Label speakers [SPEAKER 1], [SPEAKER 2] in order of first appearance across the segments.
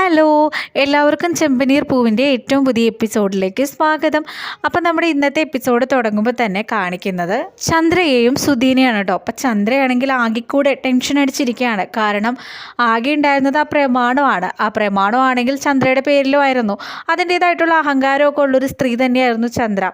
[SPEAKER 1] Hello എല്ലാവർക്കും ചെമ്പനീർ പൂവിന്റെ ഏറ്റവും പുതിയ എപ്പിസോഡിലേക്ക് സ്വാഗതം. അപ്പം നമ്മുടെ ഇന്നത്തെ എപ്പിസോഡ് തുടങ്ങുമ്പോൾ തന്നെ കാണിക്കുന്നത് ചന്ദ്രയെയും സുധീനെയാണ് കേട്ടോ. അപ്പം ചന്ദ്രയാണെങ്കിൽ ആകെക്കൂടെ ടെൻഷൻ അടിച്ചിരിക്കുകയാണ്. കാരണം ആകെ ഉണ്ടായിരുന്നത് ആ പ്രമാണമാണ്. ആ പ്രമാണമാണെങ്കിൽ ചന്ദ്രയുടെ പേരിലും ആയിരുന്നു അതിന്റേതായിട്ടുള്ള അഹങ്കാരമൊക്കെ ഉള്ളൊരു സ്ത്രീ തന്നെയായിരുന്നു ചന്ദ്ര.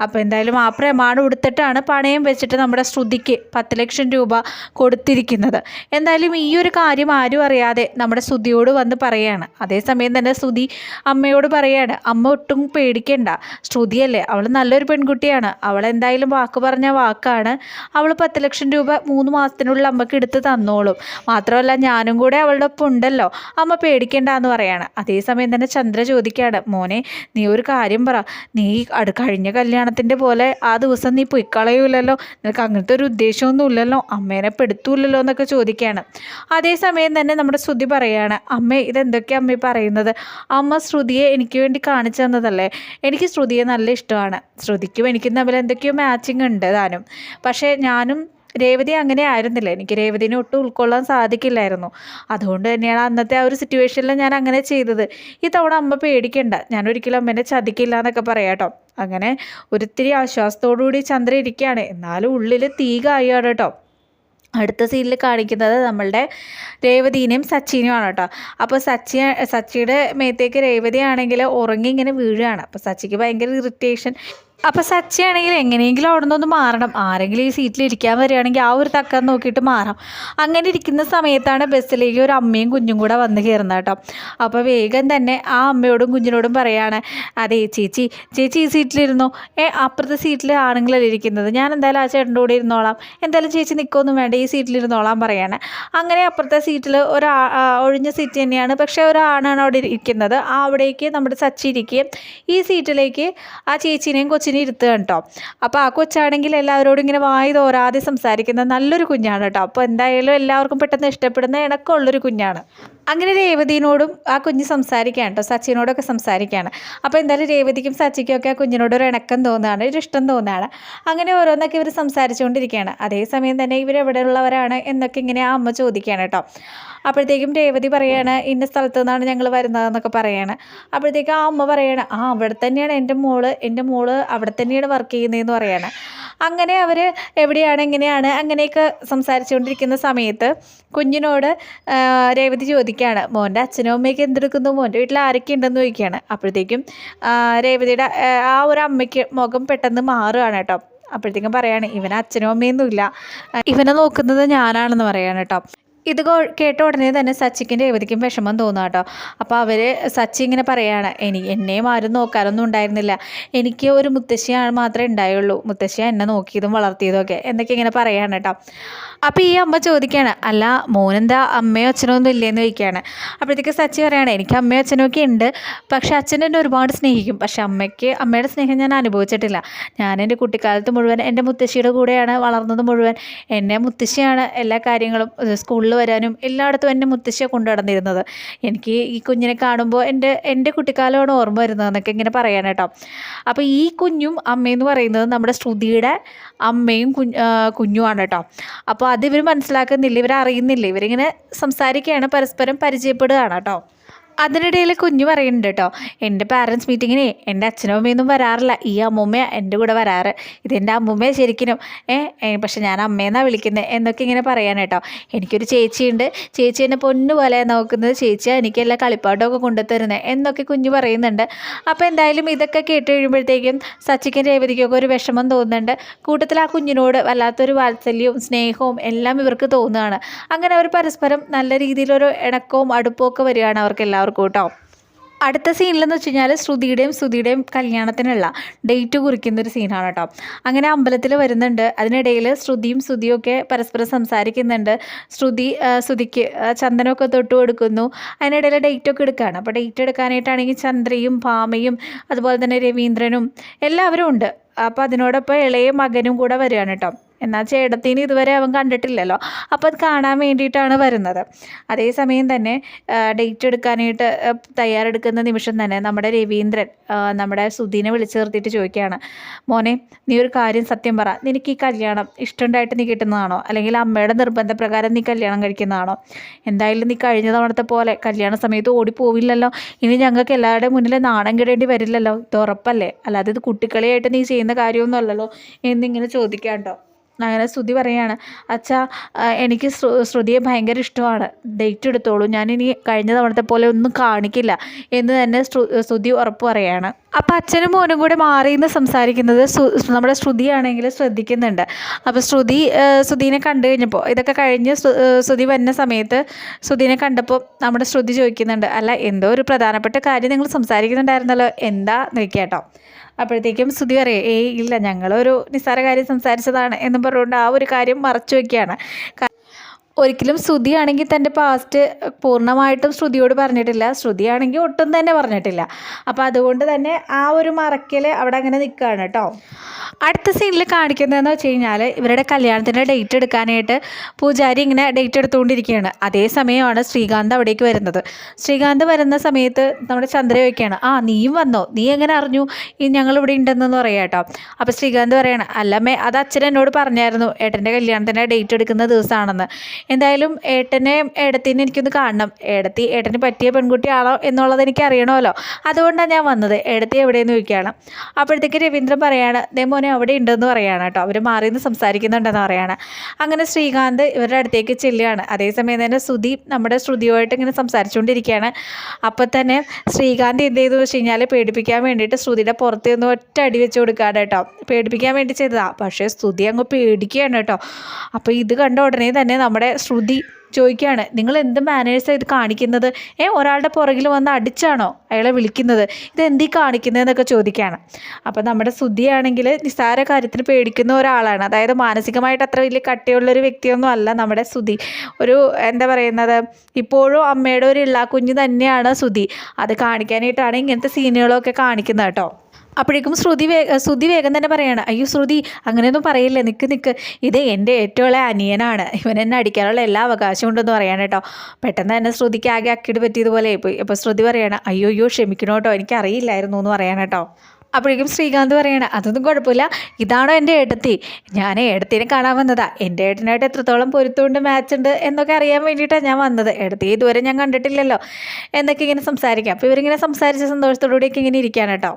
[SPEAKER 1] അപ്പോൾ എന്തായാലും ആ പ്രമാണം എടുത്തിട്ടാണ് പണയം വെച്ചിട്ട് നമ്മുടെ ശ്രുതിക്ക് പത്ത് ലക്ഷം രൂപ കൊടുത്തിരിക്കുന്നത്. എന്തായാലും ഈ ഒരു കാര്യം ആരും അറിയാതെ നമ്മുടെ ശ്രുതിയോട് വന്ന് പറയാണ് അതേസമയം തന്നെ ശ്രുതി അമ്മയോട് പറയാണ് അമ്മ ഒട്ടും പേടിക്കണ്ട. ശ്രുതിയല്ലേ അവൾ നല്ലൊരു പെൺകുട്ടിയാണ്. അവൾ എന്തായാലും വാക്ക് പറഞ്ഞ വാക്കാണ്. അവൾ പത്ത് ലക്ഷം രൂപ മൂന്ന് മാസത്തിനുള്ളിൽ അമ്മയ്ക്ക് എടുത്ത് തന്നോളും. മാത്രമല്ല ഞാനും കൂടെ അവളുടെ ഒപ്പം ഉണ്ടല്ലോ. അമ്മ പേടിക്കണ്ട എന്ന് പറയാണ് അതേസമയം തന്നെ ചന്ദ്ര ചോദിക്കുകയാണ് മോനെ നീ ഒരു കാര്യം പറ. നീ അടു കഴിഞ്ഞ കല്യാണത്തിന്റെ പോലെ ആ ദിവസം നീ പൊയ്ക്കളയൂലല്ലോ. നിനക്ക് അങ്ങനത്തെ ഒരു ഉദ്ദേശമൊന്നും ഇല്ലല്ലോ. അമ്മേനെ പെടുത്തൂല്ലല്ലോ എന്നൊക്കെ ചോദിക്കുകയാണ് അതേസമയം തന്നെ നമ്മുടെ ശ്രുതി പറയാണ് അമ്മേ ഇതെന്തൊക്കെയാണ് അമ്മ പറയുന്നത് അമ്മ ശ്രുതിയെ എനിക്ക് വേണ്ടി കാണിച്ചു തന്നതല്ലേ? എനിക്ക് ശ്രുതിയെ നല്ല ഇഷ്ടമാണ്. ശ്രുതിക്കും എനിക്കും തമ്മിൽ എന്തൊക്കെയോ മാച്ചിങ് ഉണ്ട് താനും. പക്ഷേ ഞാനും രേവതി അങ്ങനെ ആയിരുന്നില്ല. എനിക്ക് രേവതിനെ ഒട്ടും ഉൾക്കൊള്ളാൻ സാധിക്കില്ലായിരുന്നു. അതുകൊണ്ട് തന്നെയാണ് അന്നത്തെ ആ ഒരു സിറ്റുവേഷനിൽ ഞാൻ അങ്ങനെ ചെയ്തത്. ഈ തവണ അമ്മ പേടിക്കണ്ട. ഞാൻ ഒരിക്കലും അമ്മേനെ ചതിക്കില്ല എന്നൊക്കെ പറയാട്ടോ അങ്ങനെ ഒരിത്തിരി ആശ്വാസത്തോടു കൂടി ചന്ദ്ര ഇരിക്കുകയാണ്. എന്നാലും ഉള്ളിൽ തീ കായാണ് കേട്ടോ. അടുത്ത സീനിൽ കാണിക്കുന്നത് നമ്മളുടെ രേവതീനെയും സച്ചിനെയുമാണ് കേട്ടോ. അപ്പോൾ സച്ചി സച്ചിയുടെ മേത്തേക്ക് രേവതി ആണെങ്കിൽ ഉറങ്ങി ഇങ്ങനെ വീഴുകയാണ്. അപ്പോൾ സച്ചിക്ക് ഭയങ്കര ഇറിറ്റേഷൻ അപ്പോൾ സച്ചയാണെങ്കിൽ എങ്ങനെയെങ്കിലും അവിടെ നിന്നൊന്ന് മാറണം. ആരെങ്കിലും ഈ സീറ്റിൽ ഇരിക്കാൻ വരികയാണെങ്കിൽ ആ ഒരു തക്കം നോക്കിയിട്ട് മാറാം. അങ്ങനെ ഇരിക്കുന്ന സമയത്താണ് ബസ്സിലേക്ക് ഒരു അമ്മയും കുഞ്ഞും കൂടെ വന്ന് കയറുന്നത് കേട്ടോ. അപ്പോൾ വേഗം തന്നെ ആ അമ്മയോടും കുഞ്ഞിനോടും പറയാണ് അതെ ചേച്ചി ചേച്ചി ഈ സീറ്റിലിരുന്നോ ഏ അപ്പുറത്തെ സീറ്റിൽ ആണുങ്ങളല്ലേ ഇരിക്കുന്നത്. ഞാൻ എന്തായാലും ആ ചേട്ടന്റെ കൂടെ ഇരുന്നോളാം. എന്തായാലും ചേച്ചി നിൽക്കൊന്നും വേണ്ട ഈ സീറ്റിലിരുന്നോളാം പറയാണ്. അങ്ങനെ അപ്പുറത്തെ സീറ്റിൽ ഒരു ഒഴിഞ്ഞ സീറ്റ് തന്നെയാണ്. പക്ഷേ ഒരാണാണ് അവിടെ ഇരിക്കുന്നത്. ആ അവിടേക്ക് നമ്മുടെ സച്ചി ഇരിക്കുകയും ഈ സീറ്റിലേക്ക് ആ ചേച്ചീനെയും കൊച്ചിനെയും ഇരുത്തുക കേട്ടോ അപ്പോൾ ആ കൊച്ചാണെങ്കിൽ എല്ലാവരോടും ഇങ്ങനെ വായി തോരാതെ സംസാരിക്കുന്ന നല്ലൊരു കുഞ്ഞാണ് കേട്ടോ അപ്പോൾ എന്തായാലും എല്ലാവർക്കും പെട്ടെന്ന് ഇഷ്ടപ്പെടുന്ന ഇണക്കമുള്ളൊരു കുഞ്ഞാണ്. അങ്ങനെ രേവതിനോടും ആ കുഞ്ഞ് സംസാരിക്കുകയാണ് കേട്ടോ സച്ചിനോടൊക്കെ സംസാരിക്കുകയാണ്. അപ്പോൾ എന്തായാലും രേവതിക്കും സച്ചിക്കും ഒക്കെ ആ കുഞ്ഞിനോട് ഒരു ഇണക്കം തോന്നുകയാണ് ഒരു ഇഷ്ടം തോന്നുകയാണ്. അങ്ങനെ ഓരോന്നൊക്കെ ഇവർ സംസാരിച്ചുകൊണ്ടിരിക്കുകയാണ്. അതേസമയം തന്നെ ഇവരെവിടെ ഉള്ളവരാണ് എന്നൊക്കെ ഇങ്ങനെ ആ അമ്മ ചോദിക്കുകയാണ് കേട്ടോ അപ്പോഴത്തേക്കും രേവതി പറയാണ് ഇന്ന സ്ഥലത്ത് നിന്നാണ് ഞങ്ങൾ വരുന്നതെന്നൊക്കെ പറയാണ്. അപ്പോഴത്തേക്കും ആ അമ്മ പറയാണ് ആ അവിടെ തന്നെയാണ് എന്റെ മോൾ. എന്റെ മോൾ അവിടെ തന്നെയാണ് വർക്ക് ചെയ്യുന്നതെന്ന് പറയാണ്. അങ്ങനെ അവർ എവിടെയാണ് എങ്ങനെയാണ് അങ്ങനെയൊക്കെ സംസാരിച്ചുകൊണ്ടിരിക്കുന്ന സമയത്ത് കുഞ്ഞിനോട് രേവതി ചോദിക്കുകയാണ് മോന്റെ അച്ഛനും അമ്മയൊക്കെ എന്തെടുക്കുന്നു? മോന്റെ വീട്ടിൽ ആരൊക്കെ ഉണ്ടെന്ന് ചോദിക്കുകയാണ്. അപ്പോഴത്തേക്കും രേവതിയുടെ ആ ഒരു അമ്മയ്ക്ക് മുഖം പെട്ടെന്ന് മാറുകയാണ് കേട്ടോ. അപ്പോഴത്തേക്കും പറയാണ് ഇവനെ അച്ഛനും അമ്മയൊന്നുമില്ല. ഇവനെ നോക്കുന്നത് ഞാനാണെന്ന് പറയുകയാണ് കേട്ടോ. ഇത് കേട്ട ഉടനെ തന്നെ സച്ചിക്കും രേവതിക്കും വിഷമം തോന്നുക കേട്ടോ അപ്പോൾ അവർ സച്ചി ഇങ്ങനെ പറയാണ് എനി എന്നെയും ആരും നോക്കാനൊന്നും ഉണ്ടായിരുന്നില്ല. എനിക്ക് ഒരു മുത്തശ്ശിയാണ് മാത്രമേ ഉണ്ടായുള്ളൂ. മുത്തശ്ശി എന്നെ നോക്കിയതും വളർത്തിയതും ഒക്കെ. എന്നൊക്കെ ഇങ്ങനെ പറയാണ് കേട്ടോ അപ്പോൾ ഈ അമ്മ ചോദിക്കുകയാണ് അല്ല മോനെന്താ അമ്മയോ അച്ഛനോ ഒന്നും ഇല്ലേന്ന് ചോദിക്കുകയാണ് അപ്പോഴത്തേക്ക് സച്ചി പറയുകയാണ് എനിക്ക് അമ്മയോ അച്ഛനോ ഒക്കെ ഉണ്ട്. പക്ഷേ അച്ഛൻ എന്നെ ഒരുപാട് സ്നേഹിക്കും. പക്ഷേ അമ്മയ്ക്ക് അമ്മയുടെ സ്നേഹം ഞാൻ അനുഭവിച്ചിട്ടില്ല. ഞാൻ എന്റെ കുട്ടിക്കാലത്ത് മുഴുവൻ എന്റെ മുത്തശ്ശിയുടെ കൂടെയാണ് വളർന്നത് മുഴുവൻ. എന്നെ മുത്തശ്ശിയാണ് എല്ലാ കാര്യങ്ങളും സ്കൂളിൽ വരാനും എല്ലായിടത്തും എന്റെ മുത്തശ്ശിയെ കൊണ്ടു നടന്നിരുന്നത്. എനിക്ക് ഈ കുഞ്ഞിനെ കാണുമ്പോൾ എന്റെ എന്റെ കുട്ടിക്കാലമാണ് ഓർമ്മ വരുന്നതെന്നൊക്കെ ഇങ്ങനെ പറയാൻ കേട്ടോ. അപ്പോൾ ഈ കുഞ്ഞും അമ്മയെന്ന് പറയുന്നത് നമ്മുടെ ശ്രുതിയുടെ അമ്മയും കുഞ്ഞ് കുഞ്ഞുമാണ് കേട്ടോ. അപ്പോൾ അത് ഇവർ മനസ്സിലാക്കുന്നില്ല ഇവരറിയുന്നില്ല. ഇവരിങ്ങനെ സംസാരിക്കുകയാണ് പരസ്പരം പരിചയപ്പെടുകയാണ് കേട്ടോ. അതിനിടയിൽ കുഞ്ഞു പറയുന്നുണ്ട് കേട്ടോ എന്റെ പാരൻസ് മീറ്റിങ്ങിന് എന്റെ അച്ഛനും അമ്മയൊന്നും വരാറില്ല. ഈ അമ്മൂമ്മ എന്റെ കൂടെ വരാറ്. ഇതെന്റെ അമ്മൂമ്മയെ ശരിക്കും ഏ പക്ഷെ ഞാൻ അമ്മയെന്നാണ് വിളിക്കുന്നത് എന്നൊക്കെ ഇങ്ങനെ പറയാൻ കേട്ടോ. എനിക്കൊരു ചേച്ചിയുണ്ട്. ചേച്ചി എന്നെ പൊന്നു പോലെ നോക്കുന്നത് ചേച്ചിയാണ് എനിക്ക് എല്ലാ കളിപ്പാട്ടമൊക്കെ കൊണ്ടുത്തരുന്നത് എന്നൊക്കെ കുഞ്ഞു പറയുന്നുണ്ട്. അപ്പോൾ എന്തായാലും ഇതൊക്കെ കേട്ട് കഴിയുമ്പോഴത്തേക്കും സച്ചിക്കും രേവതിക്കൊക്കെ ഒരു വിഷമം തോന്നുന്നുണ്ട്. കൂട്ടത്തിൽ ആ കുഞ്ഞിനോട് വല്ലാത്തൊരു വാത്സല്യവും സ്നേഹവും എല്ലാം ഇവർക്ക് തോന്നുകയാണ്. അങ്ങനെ അവർ പരസ്പരം നല്ല രീതിയിലൊരു ഇണക്കവും അടുപ്പവും ഒക്കെ വരികയാണ് അവർക്ക് എല്ലാവർക്കും കേട്ടോ. അടുത്ത സീനിലെന്ന് വെച്ച് കഴിഞ്ഞാൽ ശ്രുതിയുടെയും ശ്രുതിയുടെയും കല്യാണത്തിനുള്ള ഡേറ്റ് കുറിക്കുന്ന ഒരു സീനാണ് കേട്ടോ. അങ്ങനെ അമ്പലത്തിൽ വരുന്നുണ്ട്. അതിനിടയിൽ ശ്രുതിയും ശ്രുതിയും ഒക്കെ പരസ്പരം സംസാരിക്കുന്നുണ്ട്. ശ്രുതി ശ്രുതിക്ക് ചന്ദനമൊക്കെ തൊട്ട് കൊടുക്കുന്നു. അതിനിടയിൽ ഡേറ്റൊക്കെ എടുക്കുകയാണ് അപ്പോൾ ഡേറ്റ് എടുക്കാനായിട്ടാണെങ്കിൽ ചന്ദ്രയും ഭാമയും അതുപോലെ തന്നെ രവീന്ദ്രനും എല്ലാവരും ഉണ്ട്. അപ്പോൾ അതിനോടൊപ്പം ഇളയ മകനും കൂടെ വരികയാണ് കേട്ടോ. എന്നാൽ ചേട്ടത്തിന് ഇതുവരെ അവൻ കണ്ടിട്ടില്ലല്ലോ. അപ്പോൾ അത് കാണാൻ വേണ്ടിയിട്ടാണ് വരുന്നത്. അതേസമയം തന്നെ ഡേറ്റ് എടുക്കാനായിട്ട് തയ്യാറെടുക്കുന്ന നിമിഷം തന്നെ നമ്മുടെ രവീന്ദ്രൻ നമ്മുടെ സുധീനെ വിളിച്ചു നിർത്തിയിട്ട് ചോദിക്കുകയാണ് മോനെ നീ ഒരു കാര്യം സത്യം പറ. നിനക്ക് ഈ കല്യാണം ഇഷ്ടമുണ്ടായിട്ട് നീ കിട്ടുന്നതാണോ? അല്ലെങ്കിൽ അമ്മയുടെ നിർബന്ധപ്രകാരം നീ കല്യാണം കഴിക്കുന്നതാണോ? എന്തായാലും നീ കഴിഞ്ഞ തവണത്തെ പോലെ കല്യാണ സമയത്ത് ഓടിപ്പോവില്ലല്ലോ. ഇനി ഞങ്ങൾക്ക് എല്ലാവരുടെയും മുന്നിൽ നാണം കിടേണ്ടി വരില്ലല്ലോ. ഇത് ഉറപ്പല്ലേ? അല്ലാതെ ഇത് കുട്ടിക്കളിയായിട്ട് നീ ചെയ്യുന്ന കാര്യമൊന്നും അല്ലല്ലോ എന്നിങ്ങനെ ചോദിക്കാം കേട്ടോ അങ്ങനെ ശ്രുതി പറയാണ് അച്ഛാ എനിക്ക് ശ്രു- ശ്രുതിയെ ഭയങ്കര ഇഷ്ടമാണ്. ഡേറ്റ് എടുത്തോളൂ. ഞാനിനി കഴിഞ്ഞ തവണത്തെ പോലെ ഒന്നും കാണിക്കില്ല. എന്ന് തന്നെ ശ്രു- ശ്രുതി ഉറപ്പ് പറയാണ്. അപ്പം അച്ഛനും മോനും കൂടെ മാറി നിന്ന് സംസാരിക്കുന്നത് നമ്മുടെ ശ്രുതിയാണെങ്കിൽ ശ്രദ്ധിക്കുന്നുണ്ട്. അപ്പോൾ ശ്രുതി ശ്രുതിനെ കണ്ടു കഴിഞ്ഞപ്പോൾ ഇതൊക്കെ കഴിഞ്ഞ് ശ്രുതി വരുന്ന സമയത്ത് ശ്രുതിനെ കണ്ടപ്പോൾ നമ്മുടെ ശ്രുതി ചോദിക്കുന്നുണ്ട് അല്ല എന്തോ ഒരു പ്രധാനപ്പെട്ട കാര്യം നിങ്ങൾ സംസാരിക്കുന്നുണ്ടായിരുന്നല്ലോ. എന്താ നോക്കിയാട്ടോ. അപ്പോഴത്തേക്കും ശ്രുതി പറയും ഏയ് ഇല്ല ഞങ്ങളൊരു നിസ്സാര കാര്യം സംസാരിച്ചതാണ് എന്നും പറഞ്ഞുകൊണ്ട് ആ ഒരു കാര്യം മറച്ചു വയ്ക്കുകയാണ് ഒരിക്കലും ശ്രുതിയാണെങ്കിൽ തന്റെ പാസ്റ്റ് പൂർണമായിട്ടും ശ്രുതിയോട് പറഞ്ഞിട്ടില്ല. ശ്രുതിയാണെങ്കിൽ ഒട്ടും തന്നെ പറഞ്ഞിട്ടില്ല. അപ്പോൾ അതുകൊണ്ട് തന്നെ ആ ഒരു മറക്കൽ അവിടെ അങ്ങനെ നിൽക്കുകയാണ് കേട്ടോ. അടുത്ത സീനിൽ കാണിക്കുന്നതെന്ന് വെച്ച് കഴിഞ്ഞാൽ ഇവരുടെ കല്യാണത്തിന്റെ ഡേറ്റ് എടുക്കാനായിട്ട് പൂജാരി ഇങ്ങനെ ഡേറ്റ് എടുത്തുകൊണ്ടിരിക്കുകയാണ്. അതേ സമയമാണ് ശ്രീകാന്ത് അവിടേക്ക് വരുന്നത്. ശ്രീകാന്ത് വരുന്ന സമയത്ത് നമ്മുടെ ചന്ദ്ര ചോദിക്കുകയാണ് ആ നീയും വന്നോ? നീ എങ്ങനെ അറിഞ്ഞു? ഈ ഞങ്ങൾ ഇവിടെ ഉണ്ടെന്ന് പറയാം കേട്ടോ. അപ്പോൾ ശ്രീകാന്ത് പറയാണ് അല്ലമ്മേ അത് അച്ഛൻ എന്നോട് പറഞ്ഞായിരുന്നു. ഏട്ടന്റെ കല്യാണത്തിന്റെ ഡേറ്റ് എടുക്കുന്ന ദിവസമാണെന്ന്. എന്തായാലും ഏട്ടനെ ഏടത്തിനെ എനിക്കൊന്ന് കാണണം. ഏടത്തി ഏട്ടന് പറ്റിയ പെൺകുട്ടിയാണോ എന്നുള്ളത് എനിക്ക് അറിയണമല്ലോ. അതുകൊണ്ടാണ് ഞാൻ വന്നത്. ഏടത്തി എവിടെയെന്ന് ചോദിക്കുകയാണ്. അപ്പോഴത്തേക്ക് രവീന്ദ്രൻ പറയാണ് ദേ മോനെ അവിടെ ഉണ്ടെന്ന് പറയാണ് കേട്ടോ. അവർ മാറി നിന്ന് സംസാരിക്കുന്നുണ്ടെന്ന് പറയാണ്. അങ്ങനെ ശ്രീകാന്ത് ഇവരുടെ അടുത്തേക്ക് ചെല്ലുകയാണ്. അതേസമയം തന്നെ ശ്രുതി നമ്മുടെ ശ്രുതിയുമായിട്ട് ഇങ്ങനെ സംസാരിച്ചുകൊണ്ടിരിക്കുകയാണ്. അപ്പോൾ തന്നെ ശ്രീകാന്ത് എന്ത് ചെയ്തു? വെച്ച് കഴിഞ്ഞാൽ പേടിപ്പിക്കാൻ വേണ്ടിയിട്ട് ശ്രുതിയുടെ പുറത്ത് നിന്ന് ഒറ്റ അടി വെച്ച് കൊടുക്കുകയാണ് കേട്ടോ. പേടിപ്പിക്കാൻ വേണ്ടി ചെയ്തതാണ് പക്ഷേ ശ്രുതി അങ്ങ് പേടിക്കുകയാണ് കേട്ടോ. അപ്പോൾ ഇത് കണ്ട ഉടനെ തന്നെ നമ്മുടെ ശ്രുതി ചോദിക്കുകയാണ് നിങ്ങൾ എന്ത് മാനേഴ്സാണ് ഇത് കാണിക്കുന്നത്? ഏ ഒരാളുടെ പുറകിൽ വന്ന് അടിച്ചാണോ അയാളെ വിളിക്കുന്നത്? ഇത് എന്തീ കാണിക്കുന്നതെന്നൊക്കെ ചോദിക്കുകയാണ്. അപ്പോൾ നമ്മുടെ ശ്രുതിയാണെങ്കിൽ നിസ്സാര കാര്യത്തിന് പേടിക്കുന്ന ഒരാളാണ്. അതായത് മാനസികമായിട്ട് അത്ര വലിയ കട്ടിയുള്ളൊരു വ്യക്തിയൊന്നും അല്ല നമ്മുടെ ശ്രുതി. ഒരു എന്താ പറയുന്നത് ഇപ്പോഴും അമ്മയുടെ ഒരു ഇള്ളാക്കുഞ്ഞ് കുഞ്ഞ് തന്നെയാണ് ശ്രുതി. അത് കാണിക്കാനായിട്ടാണ് ഇങ്ങനത്തെ സീനുകളൊക്കെ കാണിക്കുന്നത് കേട്ടോ. അപ്പോഴേക്കും ശ്രുതി വേ ശ്രുതി വേഗം തന്നെ പറയാണ് അയ്യോ ശ്രുതി അങ്ങനെയൊന്നും പറയില്ല നിൽക്ക് നിൽക്ക് ഇത് എന്റെ ഏറ്റവും ഉള്ള അനിയനാണ്. ഇവൻ എന്നെ അടിക്കാനുള്ള എല്ലാ അവകാശവും ഉണ്ടെന്ന് പറയാണ് കേട്ടോ. പെട്ടെന്ന് തന്നെ ശ്രുതിക്ക് ആകെ അക്കിട് പറ്റിയതുപോലെ പോയി അപ്പോൾ ശ്രുതി പറയാണ് അയ്യോ അയ്യോ ക്ഷമിക്കണോ കേട്ടോ എനിക്കറിയില്ലായിരുന്നു എന്ന് പറയാണ് കേട്ടോ. അപ്പോഴേക്കും ശ്രീകാന്ത് പറയണ അതൊന്നും കുഴപ്പമില്ല. ഇതാണോ എന്റെ ഏട്ടത്തി? ഞാൻ ഏടത്തിനെ കാണാൻ വന്നതാ. എന്റെ ഏട്ടനായിട്ട് എത്രത്തോളം പൊരുത്തമുണ്ട് മാച്ച് ഉണ്ട് എന്നൊക്കെ അറിയാൻ വേണ്ടിയിട്ടാണ് ഞാൻ വന്നത്. ഏടത്തി ഇതുവരെ ഞാൻ കണ്ടിട്ടില്ലല്ലോ. എന്നൊക്കെ ഇങ്ങനെ സംസാരിക്കാം. അപ്പോൾ ഇവരിങ്ങനെ സംസാരിച്ച സന്തോഷത്തോടുകൂടിയൊക്കെ ഇങ്ങനെ ഇരിക്കാൻ കേട്ടോ.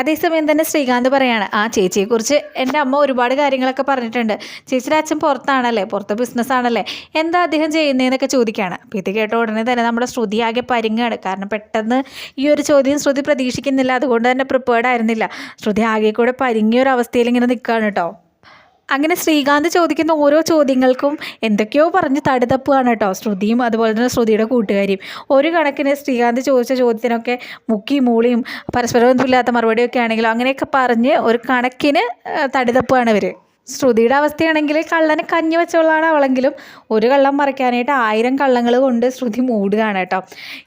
[SPEAKER 1] അതേസമയം തന്നെ ശ്രീകാന്ത് പറയാണ് ആ ചേച്ചിയെക്കുറിച്ച് എന്റെ അമ്മ ഒരുപാട് കാര്യങ്ങളൊക്കെ പറഞ്ഞിട്ടുണ്ട്. ചേച്ചിയുടെ അച്ഛൻ പുറത്താണല്ലേ പുറത്ത് ബിസിനസ് ആണല്ലേ എന്താ അദ്ദേഹം ചെയ്യുന്നതെന്നൊക്കെ ചോദിക്കുകയാണ്. അപ്പോൾ ഇത് കേട്ട ഉടനെ തന്നെ നമ്മുടെ ശ്രുതി ആകെ പരിങ്ങാണ്. കാരണം പെട്ടെന്ന് ഈ ഒരു ചോദ്യം ശ്രുതി പ്രതീക്ഷിക്കുന്നില്ല അതുകൊണ്ട് തന്നെ പ്രിപ്പേർഡ് ആയിരുന്നില്ല. ശ്രുതി ആകെ കൂടെ പരിങ്ങിയ ഒരു അവസ്ഥയിൽ ഇങ്ങനെ നിൽക്കുകയാണ് കേട്ടോ. അങ്ങനെ ശ്രീകാന്ത് ചോദിക്കുന്ന ഓരോ ചോദ്യങ്ങൾക്കും എന്തൊക്കെയോ പറഞ്ഞ് തടുതപ്പുകയാണ് കേട്ടോ. ശ്രുതിയും അതുപോലെ തന്നെ ശ്രുതിയുടെ കൂട്ടുകാരിയും. ഒരു കണക്കിന് ശ്രീകാന്ത് ചോദിച്ച ചോദ്യത്തിനൊക്കെ മുക്കി മൂളിയും പരസ്പരം ഒന്നുമില്ലാത്ത മറുപടിയൊക്കെ ആണെങ്കിലും അങ്ങനെയൊക്കെ പറഞ്ഞ് ഒരു കണക്കിന് തടുതപ്പുകയാണ് ഇവർ ശ്രുതിയുടെ അവസ്ഥയാണെങ്കിൽ കള്ളന് കഞ്ഞി വെച്ചോളാണ് അവളെങ്കിലും. ഒരു കള്ളം മറയ്ക്കാനായിട്ട് ആയിരം കള്ളങ്ങൾ കൊണ്ട് ശ്രുതി മൂടുകയാണ് കേട്ടോ.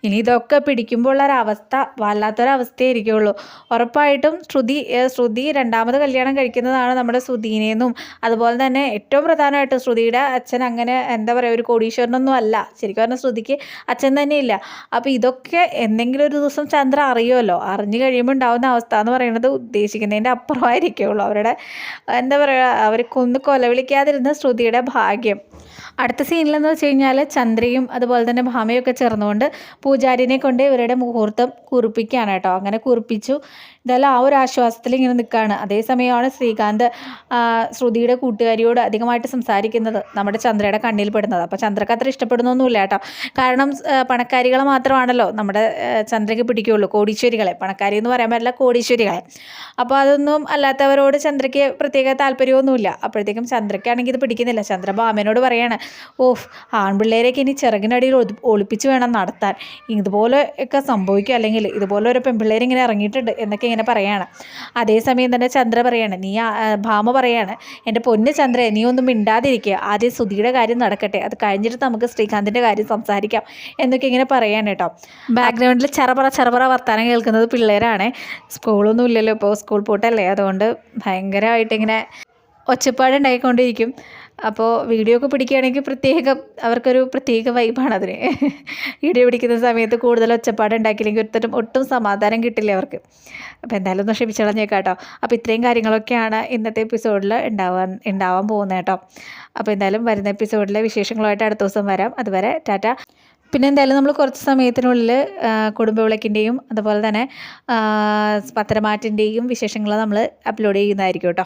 [SPEAKER 1] ഇനി ഇതൊക്കെ പിടിക്കുമ്പോൾ ഉള്ള ഒരവസ്ഥ വല്ലാത്തൊരവസ്ഥയായിരിക്കുള്ളൂ. ഉറപ്പായിട്ടും ശ്രുതി ശ്രുതി രണ്ടാമത് കല്യാണം കഴിക്കുന്നതാണ് നമ്മുടെ ശ്രുതിനെന്നും അതുപോലെ തന്നെ ഏറ്റവും പ്രധാനമായിട്ടും ശ്രുതിയുടെ അച്ഛൻ അങ്ങനെ എന്താ പറയുക ഒരു കോടീശ്വരനൊന്നും അല്ല. ശരിക്കും പറഞ്ഞാൽ ശ്രുതിക്ക് അച്ഛൻ തന്നെയില്ല. അപ്പോൾ ഇതൊക്കെ എന്തെങ്കിലും ഒരു ദിവസം ചന്ദ്ര അറിയുമല്ലോ. അറിഞ്ഞു കഴിയുമ്പോൾ ഉണ്ടാകുന്ന അവസ്ഥ എന്ന് പറയുന്നത് ഉദ്ദേശിക്കുന്നതിന്റെ അപ്പുറമായിരിക്കുള്ളൂ. അവരുടെ എന്താ പറയുക അവർ കൊല കൊലവിളിക്കാതിരുന്ന ശ്രുതിയുടെ ഭാഗ്യം. അടുത്ത സീനിലെന്ന് വെച്ച് കഴിഞ്ഞാൽ ചന്ദ്രയും അതുപോലെ തന്നെ ഭാമയും ഒക്കെ ചേർന്നുകൊണ്ട് പൂജാരിനെ കൊണ്ട് ഇവരുടെ മുഹൂർത്തം കുറിപ്പിക്കുകയാണ് കേട്ടോ. അങ്ങനെ കുറിപ്പിച്ചു. ഇതെല്ലാം ആ ഒരു ആശ്വാസത്തിൽ ഇങ്ങനെ നിൽക്കുകയാണ്. അതേസമയമാണ് ശ്രീകാന്ത് ശ്രുതിയുടെ കൂട്ടുകാരിയോട് അധികമായിട്ട് സംസാരിക്കുന്നത് നമ്മുടെ ചന്ദ്രയുടെ കണ്ണിൽ പെടുന്നത്. അപ്പോൾ ചന്ദ്രക്ക് അത്ര ഇഷ്ടപ്പെടുന്നൊന്നുമില്ല കേട്ടോ. കാരണം പണക്കാരികളെ മാത്രമാണല്ലോ നമ്മുടെ ചന്ദ്രയ്ക്ക് പിടിക്കുകയുള്ളൂ. കോടീശ്വരികളെ. പണക്കാരി എന്ന് പറയാൻ പറ്റില്ല കോടീശ്വരികളെ. അപ്പോൾ അതൊന്നും അല്ലാത്തവരോട് ചന്ദ്രയ്ക്ക് പ്രത്യേക താല്പര്യമൊന്നുമില്ല. അപ്പോഴത്തേക്കും ചന്ദ്രയ്ക്കാണെങ്കിൽ ഇത് പിടിക്കുന്നില്ല. ചന്ദ്ര ഭാമനോട് പറയാണ് ഓഫ് ആൺപിള്ളേരെയൊക്കെ ഇനി ചിറകിനടിയിൽ ഒളിപ്പിച്ച് വേണം നടത്താൻ. ഇതുപോലെ ഒക്കെ സംഭവിക്കും. അല്ലെങ്കിൽ ഇതുപോലെ ഒരു പെൺപിള്ളേർ ഇങ്ങനെ ഇറങ്ങിയിട്ടുണ്ട് എന്നൊക്കെ ഇങ്ങനെ പറയാണ്. അതേസമയം തന്നെ ചന്ദ്ര പറയാണ്. നീ ഭാമ പറയാണ്. എന്റെ പൊന്ന് ചന്ദ്ര നീ ഒന്നും മിണ്ടാതിരിക്കുക. ആദ്യം സുധിയുടെ കാര്യം നടക്കട്ടെ. അത് കഴിഞ്ഞിട്ട് നമുക്ക് ശ്രീകാന്തിന്റെ കാര്യം സംസാരിക്കാം. എന്നൊക്കെ ഇങ്ങനെ പറയാണ് കേട്ടോ. ബാക്ക്ഗ്രൗണ്ടിൽ ചെറപറ ചെറപറ വർത്താനം കേൾക്കുന്നത് പിള്ളേരാണ്. സ്കൂളൊന്നും ഇല്ലല്ലോ. ഇപ്പോൾ സ്കൂൾ പോട്ടല്ലേ. അതുകൊണ്ട് ഭയങ്കരമായിട്ട് ഇങ്ങനെ ഒച്ചപ്പാടുണ്ടായിക്കൊണ്ടിരിക്കും. അപ്പോൾ വീഡിയോ ഒക്കെ പിടിക്കുകയാണെങ്കിൽ പ്രത്യേകം അവർക്കൊരു പ്രത്യേക വൈബാണ് അതിന്. വീഡിയോ പിടിക്കുന്ന സമയത്ത് കൂടുതൽ ഒച്ചപ്പാട് ഉണ്ടാക്കിയില്ലെങ്കിൽ ഒട്ടും ഒട്ടും സമാധാനം കിട്ടില്ല അവർക്ക്. അപ്പോൾ എന്തായാലും ഒന്ന് ക്ഷമിച്ചളഞ്ഞേക്കാം കേട്ടോ. അപ്പോൾ ഇത്രയും കാര്യങ്ങളൊക്കെയാണ് ഇന്നത്തെ എപ്പിസോഡിൽ ഉണ്ടാവാൻ ഉണ്ടാവാൻ പോകുന്നത് കേട്ടോ. അപ്പോൾ എന്തായാലും വരുന്ന എപ്പിസോഡിലെ വിശേഷങ്ങളുമായിട്ട് അടുത്ത ദിവസം വരാം. അതുവരെ ടാറ്റ. പിന്നെ എന്തായാലും നമ്മൾ കുറച്ച് സമയത്തിനുള്ളിൽ കുടുംബവിളക്കിന്റെയും അതുപോലെ തന്നെ പത്രമാറ്റിന്റെയും വിശേഷങ്ങൾ നമ്മൾ അപ്ലോഡ് ചെയ്യുന്നതായിരിക്കും കേട്ടോ.